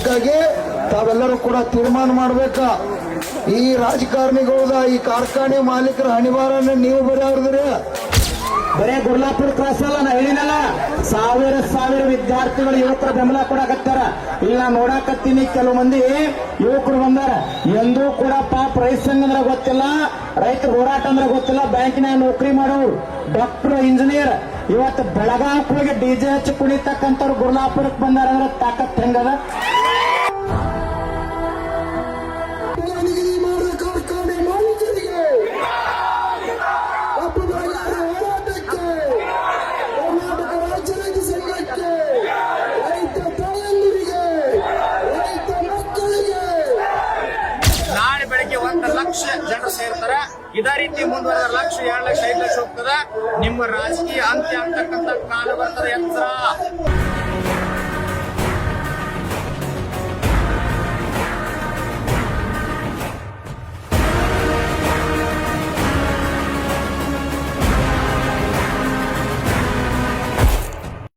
ಅದಕ್ಕಾಗಿ ತಾವೆಲ್ಲರೂ ಕೂಡ ತೀರ್ಮಾನ ಮಾಡ್ಬೇಕ? ಈ ರಾಜಕಾರಣಿಗಳದ ಈ ಕಾರ್ಖಾನೆ ಮಾಲೀಕರ ಹಣಿವಾರನ್ನ ನೀವು ಬರೆಯವ್ರದ್ರಿ ಬರೇ ಗುರ್ಲಾಪುರ ಕ್ರಾಸ್ ಅಲ್ಲ ನಾ ಹೇಳಿನಲ್ಲ ಸಾವಿರ ಸಾವಿರ ವಿದ್ಯಾರ್ಥಿಗಳು ಯುವಕರ ಬೆಂಬಲ ಕೊಡಕತ್ತಾರ. ಇಲ್ಲಿ ನಾ ನೋಡಾಕತ್ತೀನಿ, ಕೆಲವು ಮಂದಿ ಯುವಕರು ಬಂದಾರ. ಎಂದೂ ಕೂಡ ಪಾಪ ರೈತ ಸಂಘ ಅಂದ್ರೆ ಗೊತ್ತಿಲ್ಲ, ರೈತರ ಹೋರಾಟ ಅಂದ್ರೆ ಗೊತ್ತಿಲ್ಲ, ಬ್ಯಾಂಕಿನ ನೌಕರಿ ಮಾಡೋರು. ಡಾಕ್ಟರ್ ಇಂಜಿನಿಯರ್ ಇವತ್ತು ಬೆಳಗಾವಕ್ಕೆ ಹೋಗಿ ಡಿಜೆ ಹಚ್ಚಿ ಕುಣಿತಕ್ಕಂಥವ್ರು ಗುರ್ಲಾಪುರಕ್ಕೆ ಬಂದಾರ ಅಂದ್ರೆ ತಾಕತ್ ಹೆಂಗದ? ಲಕ್ಷ ಜನ ಸೇರ್ತಾರ. ಇದೇ ರೀತಿ ಮುಂದುವರೆದ ಲಕ್ಷ, ಎರಡು ಲಕ್ಷ, ಐದು ಲಕ್ಷ ಹೋಗ್ತದ. ನಿಮ್ಮ ರಾಜಕೀಯ ಅಂತ್ಯ ಅಂತಕ್ಕಂಥ ಕಾಲ ಬರ್ತದೆ ಎತ್ತರ.